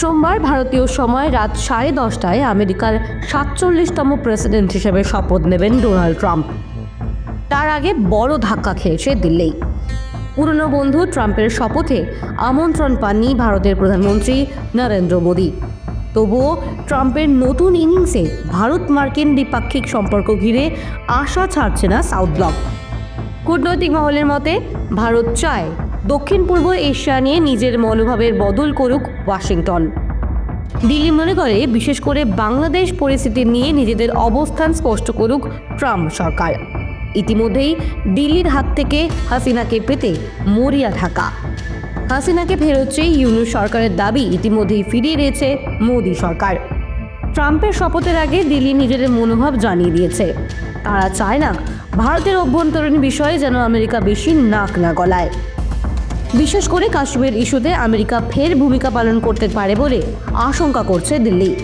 সোমবার ভারতীয় সময় রাত সাড়ে দশটায় আমেরিকার সাতচল্লিশতম প্রেসিডেন্ট হিসেবে শপথ নেবেন ডোনাল্ড ট্রাম্প। তার আগে বড় ধাক্কা খেয়েছে দিল্লি। পুরনো বন্ধু ট্রাম্পের শপথে আমন্ত্রণ পাননি ভারতের প্রধানমন্ত্রী নরেন্দ্র মোদী। তবুও ট্রাম্পের নতুন ইনিংসে ভারত মার্কিন দ্বিপাক্ষিক সম্পর্ক ঘিরে আশা ছাড়ছে না সাউথ ব্লক। কূটনৈতিক মহলের মতে, ভারত চায় দক্ষিণ পূর্ব এশিয়া নিয়ে নিজের মনোভাবের বদল করুক ওয়াশিংটন। দিল্লি মনে করে, বিশেষ করে বাংলাদেশ পরিস্থিতি নিয়ে নিজেদের অবস্থান স্পষ্ট করুক ট্রাম্প সরকার। ইতিমধ্যেই দিল্লির হাত থেকে হাসিনাকে পেতে মরিয়া ঢাকা। হাসিনাকে ফেরত চেয়ে ইউনুস সরকারের দাবি ইতিমধ্যেই ফিরিয়ে দিয়েছে মোদী সরকার। ট্রাম্পের শপথের আগে দিল্লি নিজেদের মনোভাব জানিয়ে দিয়েছে। তারা চায় না, ভারতের অভ্যন্তরীণ বিষয়ে যেন আমেরিকা বেশি নাক না গলায়। বিশেষ করে কাশ্মীর ইস্যুতে আমেরিকা ফের ভূমিকা পালন করতে পারে বলে আশঙ্কা করছে দিল্লি।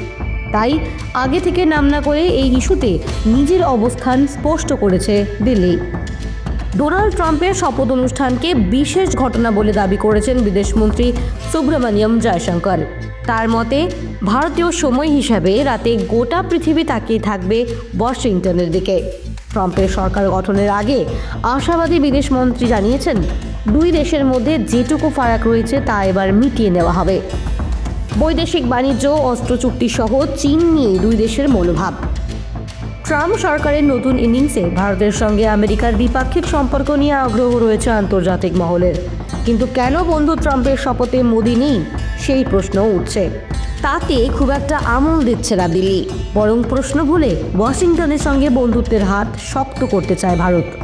তাই আগে থেকে নাম না করে এই ইস্যুতে নিজের অবস্থান স্পষ্ট করেছে দিল্লি। ডোনাল্ড ট্রাম্পের শপথ অনুষ্ঠানকে বিশেষ ঘটনা বলে দাবি করেছেন বিদেশমন্ত্রী সুব্রমণিয়ম জয়শঙ্কর। তার মতে, ভারতীয় সময় হিসাবে রাতে গোটা পৃথিবী তাকিয়ে থাকবে ওয়াশিংটনের দিকে। ট্রাম্পের সরকার গঠনের আগে আশাবাদী বিদেশমন্ত্রী জানিয়েছেন দুই দেশের মধ্যে যেটুকু ফারাক রয়েছে তা এবার মিটিয়ে নেওয়া হবে। বৈদেশিক বাণিজ্য, অস্ত্র চুক্তি সহ চীন নিয়ে দুই দেশের মনোভাব। ট্রাম্প সরকারের নতুন ইনিংসে ভারতের সঙ্গে আমেরিকার দ্বিপাক্ষিক সম্পর্ক নিয়ে আগ্রহ রয়েছে আন্তর্জাতিক মহলের। কিন্তু কেন বন্ধু ট্রাম্পের শপথে মোদি নেই? সেই প্রশ্নও উঠছে। তাতে খুব একটা আমল দিচ্ছে না দিল্লি। বরং প্রশ্ন ভুলে ওয়াশিংটনের সঙ্গে বন্ধুত্বের হাত শক্ত করতে চায় ভারত।